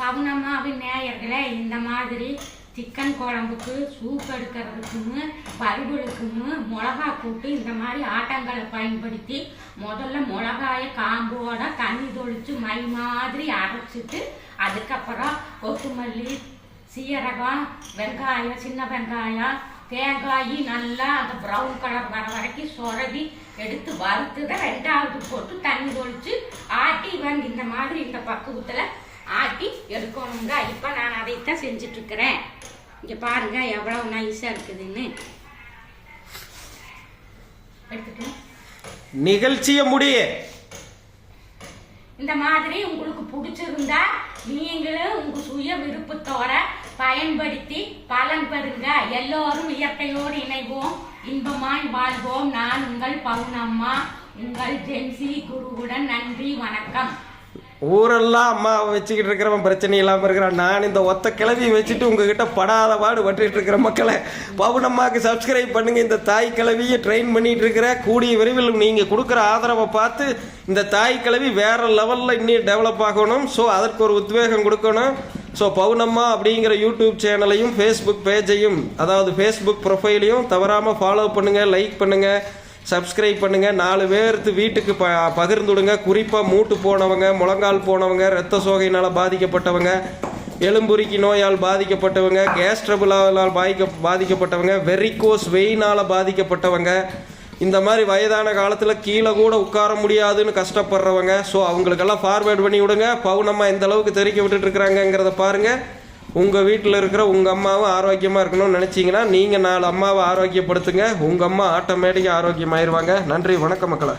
பவுனம்மாவின் நேயர்களே இந்த மாதிரி சிக்கன் குழம்புக்கு சூப் எடுக்கிறதுக்குன்னு வறுவலுக்குன்னு மிளகா போட்டு இந்த மாதிரி ஆட்டங்களை பயன்படுத்தி முதல்ல மிளகாய காம்போட தண்ணி தொளிச்சு மை மாதிரி அரைச்சிட்டு அதுக்கப்புறம் கொத்துமல்லி சீரகம் வெங்காயம் சின்ன வெங்காயம் தேங்காய் நல்லா அந்த ப்ரௌன் கலர் வர வரைக்கும் சொரவி எடுத்து வறுத்து தான் ரெண்டாவது போட்டு தண்ணி தொளிச்சு ஆட்டி வந்து இந்த மாதிரி இந்த பக்குவத்தில் எடுக்கணுங்க இப்போ நான் அதைத்தான் செஞ்சுட்டு இருக்கிறேன் இங்கே பாருங்க எவ்வளவு நைஸாக இருக்குதுன்னு. எடுத்துட்டு நிகழ்ச்சியை முடிய இந்த மாதிரி உங்களுக்கு பிடிச்சிருந்தா நீங்களும் உங்க சுய விருப்பத்தோட பயன்படுத்தி பலன் பெறுங்க. எல்லோரும் இயற்கையோடு இணைவோம். இன்பமாய் வாழ்வோம். நான் உங்கள் பவுனம்மா உங்கள் ஜென்சி குருவுடன் நன்றி வணக்கம். ஊரெல்லாம் அம்மா வச்சுக்கிட்டு இருக்கிறவன் பிரச்சனை இல்லாமல் இருக்கிறான். நான் இந்த ஒத்த கிளவி வச்சுட்டு உங்ககிட்ட படாத பாடு பட்டுட்டு இருக்கிற மக்களை பவுனம்மாவுக்கு சப்ஸ்கிரைப் பண்ணுங்க. இந்த தாய் கிளவியை ட்ரெயின் பண்ணிட்டு இருக்கிற கூடிய விரைவில் நீங்கள் கொடுக்குற ஆதரவை பார்த்து இந்த தாய் கிளவி வேற லெவலில் இன்னும் டெவலப் ஆகணும். ஸோ அதற்கு ஒரு உத்வேகம் கொடுக்கணும். ஸோ பவுனம்மா அப்படிங்கிற யூடியூப் சேனலையும் ஃபேஸ்புக் பேஜையும் அதாவது ஃபேஸ்புக் ப்ரொஃபைலையும் தவறாமல் ஃபாலோ பண்ணுங்கள் லைக் பண்ணுங்கள் சப்ஸ்கிரைப் பண்ணுங்க. நாலு பேர்த்து வீட்டுக்கு ப பகிர்ந்து விடுங்க குறிப்பாக மூட்டு போனவங்க முழங்கால் போனவங்க ரத்த சோகையினால் பாதிக்கப்பட்டவங்க எலும்புரிக்கி நோயால் பாதிக்கப்பட்டவங்க கேஸ் ட்ரபுளால் பாதிக்க பாதிக்கப்பட்டவங்க வெரிகோஸ் வெயினால் பாதிக்கப்பட்டவங்க இந்த மாதிரி வயதான காலத்தில் கீழே கூட உட்கார முடியாதுன்னு கஷ்டப்படுறவங்க. ஸோ அவங்களுக்கெல்லாம் ஃபார்வேர்ட் பண்ணி விடுங்க. பவுனம்மா எந்த அளவுக்கு தெரிவிக்க விட்டுட்டு இருக்கிறாங்கங்கிறத பாருங்கள் உங்கள் வீட்டில் இருக்கிற உங்கள் அம்மாவும் ஆரோக்கியமாக இருக்கணும்னு நினச்சிங்கன்னா நீங்கள் நாலு அம்மாவை ஆரோக்கியப்படுத்துங்க. உங்கள் அம்மா ஆட்டோமேட்டிக்காக ஆரோக்கியமாயிருவாங்க. நன்றி வணக்கம் மக்களை.